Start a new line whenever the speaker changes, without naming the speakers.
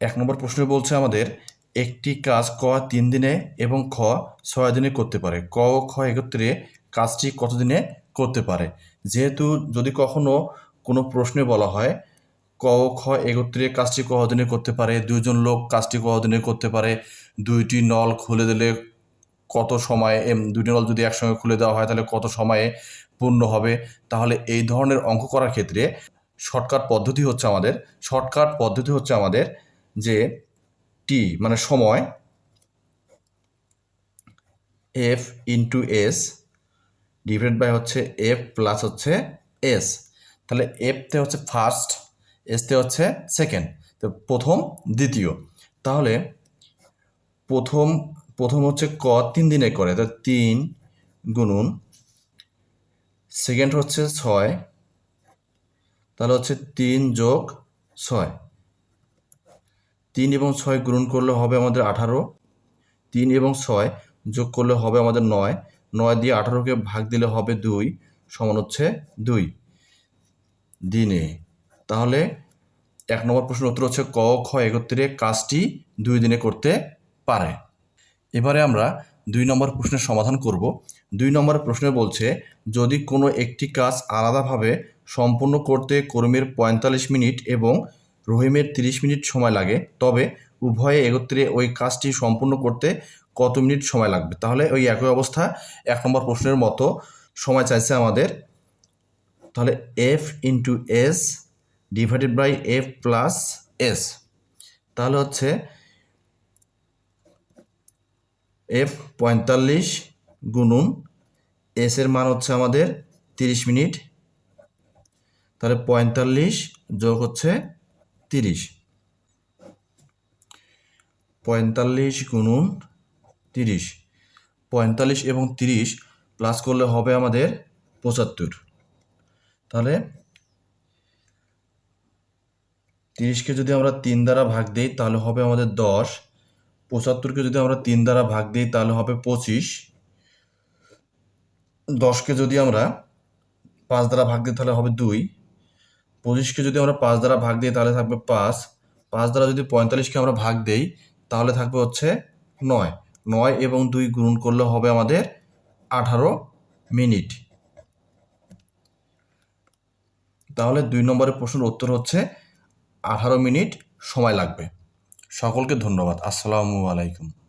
এক নম্বর প্রশ্ন বলছে আমাদের একটি কাজ ক তিন দিনে এবং খ ছয় দিনে করতে পারে। ক ও খ একত্রে কাজটি কত দিনে করতে পারে? যেহেতু যদি কখনো কোনো প্রশ্নে বলা হয় ক ও খ একত্রে কাজটি ক দিনে করতে পারে দুজন লোক কাজটি ক দিনে করতে পারে দুইটি নল খুলে দিলে কত সময়ে এম, দুইটি নল যদি একসঙ্গে খুলে দেওয়া হয় তাহলে কত সময়ে পূর্ণ হবে? তাহলে এই ধরনের অঙ্ক করার ক্ষেত্রে শর্টকাট পদ্ধতি হচ্ছে আমাদের শর্টকাট পদ্ধতি হচ্ছে আমাদের যে টি মানে সময় F into S divide by হচ্ছে এফ প্লাস হচ্ছে এস তাহলে এফতে হচ্ছে ফার্স্ট এসতে হচ্ছে সেকেন্ড তো প্রথম, দ্বিতীয়। তাহলে প্রথম প্রথম হচ্ছে ক, তিন দিনে করে, তো তিন গুণুন সেকেন্ড হচ্ছে ছয়, তাহলে হচ্ছে তিন যোগ ছয়। তিন এবং ছয় গ্রহণ করলে হবে আমাদের আঠারো। তিন এবং ছয় যোগ করলে হবে আমাদের নয়। নয় দিয়ে আঠারোকে ভাগ দিলে হবে দুই, সমান হচ্ছে দুই। দিনে। তাহলে এক নম্বর প্রশ্নের উত্তর হচ্ছে ক, খ একত্রে কাজটি দুই দিনে করতে পারে। এবারে আমরা দুই নম্বর প্রশ্নের সমাধান করব। দুই নম্বর প্রশ্নে বলছে, যদি কোনো একটি কাজ আলাদাভাবে সম্পূর্ণ করতে কর্মীর পঁয়তাল্লিশ মিনিট এবং রহিমের তিরিশ মিনিট সময় লাগে। তবে উভয়ে একত্রে ওই কাজটি সম্পূর্ণ করতে কত মিনিট সময় লাগবে? তাহলে ওই একই অবস্থা। এক নম্বর প্রশ্নের মতো সময় চাইছে আমাদের। তাহলে F into S divided by F plus S তাহলে হচ্ছে এফ পঁয়তাল্লিশ গুণুন এস এর মান হচ্ছে আমাদের তিরিশ মিনিট। তাহলে পঁয়তাল্লিশ যোগ হচ্ছে তিরিশ। পঁয়তাল্লিশ গুণুন তিরিশ। পঁয়তাল্লিশ এবং তিরিশ প্লাস করলে হবে আমাদের পঁচাত্তর। তাহলে তিরিশকে যদি আমরা তিন দ্বারা ভাগ দিই তাহলে হবে আমাদের দশ। পঁচাত্তরকে যদি আমরা তিন দ্বারা ভাগ দিই তাহলে হবে পঁচিশ। দশকে যদি আমরা পাঁচ দ্বারা ভাগ দিই তাহলে হবে দুই। পঁচিশকে যদি আমরা পাঁচ দ্বারা ভাগ দিই, তাহলে থাকবে পাঁচ। পাঁচ দ্বারা যদি পঁয়তাল্লিশকে আমরা ভাগ দেই, তাহলে থাকবে হচ্ছে নয়। নয় এবং দুই গুণন করলে হবে আমাদের আঠারো মিনিট। তাহলে দুই নম্বরের প্রশ্নের উত্তর হচ্ছে আঠারো মিনিট সময় লাগবে। সকলকে ধন্যবাদ। আসসালামু আলাইকুম।